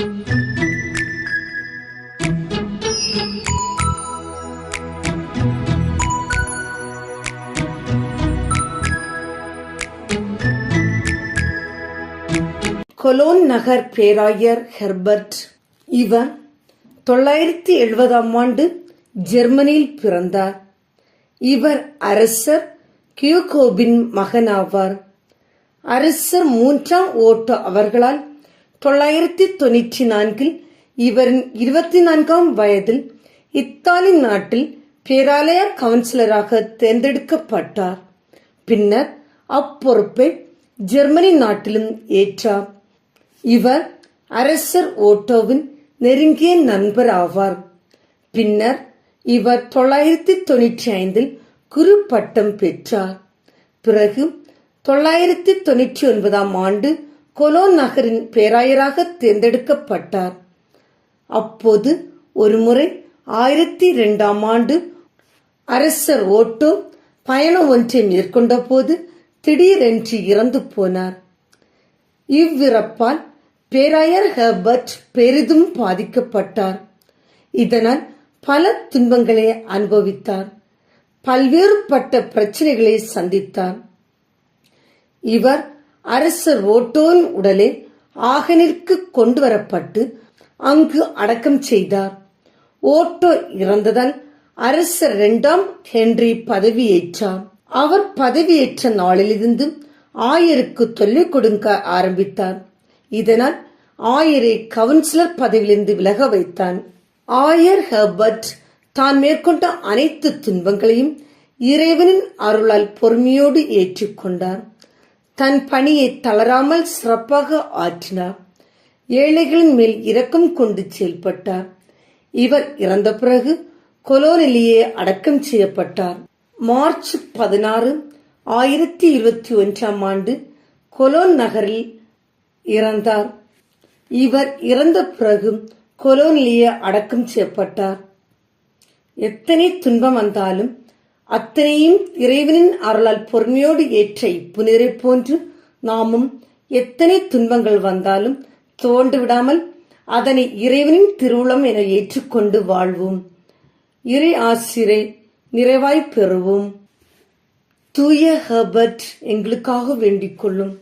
Cologne நகர் பேராயர் Herbert. இவர் தொள்ளாயிரத்தி எழுபதாம் ஆண்டு ஜெர்மனியில் பிறந்தார். இவர் அரசர் கியூகோபின் மகனாவார். அரசர் மூன்றாம் ஓட்டோ அவர்களால் தொள்ளாயிரத்தி தொண்ணூற்றி நான்கில் இவரின் இருபத்தி நான்காம் வயதில் இத்தாலி நாட்டில் பேராலய கவுன்சிலராக தேர்ந்தெடுக்கப்பட்டார். பின்னர் அப்பொறுப்பை ஜெர்மனி நாட்டிலும் ஏற்றார். இவர் அரசர் ஓட்டோவின் நெருங்கிய நண்பர் ஆவார். பின்னர் இவர் தொள்ளாயிரத்தி தொண்ணூற்றி ஐந்தில் குரு பட்டம் பெற்றார். பிறகு தொள்ளாயிரத்தி தொண்ணூற்றி ஒன்பதாம் ஆண்டு கொலோன் நகரின் பேராயராக தேர்ந்தெடுக்கப்பட்டார். அப்போது ஒருமுறை ஆயிரத்தி இரண்டாம் ஆண்டு அரசர் ஓட்டோ பயணம் ஒன்றை மேற்கொண்ட போது திடீரென்று இறந்து போனார். இவ்விறப்பால் பேராயர் ஹெர்பர்ட் பெரிதும் பாதிக்கப்பட்டார். இதனால் பல துன்பங்களை அனுபவித்தார். பல்வேறுபட்ட பிரச்சனைகளை சந்தித்தார். இவர் அரசர் ஓட்டோன் உடலே ஆகனிற்கு கொண்டு வரப்பட்டு அங்கு அடக்கம் செய்தார். ஓட்டோ இறந்ததால் அரசர் இரண்டாம் ஹென்றி பதவியேற்றார். அவர் பதவியேற்ற நாளிலிருந்து ஆயருக்கு தொல்லை கொடுக்க ஆரம்பித்தார். இதனால் ஆயரை கவுன்சிலர் பதவியிலிருந்து விலக வைத்தான். ஆயர் ஹெர்பர்ட் தான் மேற்கொண்ட அனைத்து துன்பங்களையும் இறைவனின் அருளால் பொறுமையோடு ஏற்றுக்கொண்டார். தன் பணியை தளராமல் சிறப்பாக ஆற்றினார். ஏழைகளின் மேல் இரக்கம் கொண்டு செயல்பட்டார். இவர் இறந்த பிறகு கொலோனிலேயே அடக்கம் செய்யப்பட்டார். மார்ச் பதினாறு ஆயிரத்தி இருபத்தி ஒன்றாம் ஆண்டு கொலோன் நகரில் இறந்தார். இவர் இறந்த பிறகு கொலோனிலேயே அடக்கம் செய்யப்பட்டார். எத்தனை துன்பம் வந்தாலும் அத்தனையும் இறைவனின் அருளால் பொறுமையோடு ஏற்ற இப்புனிரை போன்று நாமும் எத்தனை துன்பங்கள் வந்தாலும் தோண்டு விடாமல் அதனை இறைவனின் திருவுளம் என ஏற்றுக்கொண்டு வாழ்வோம். இறை ஆசிரை நிறைவாய் பெறுவோம். தூய ஹபர்ட் எங்களுக்காக வேண்டிக் கொள்ளும்.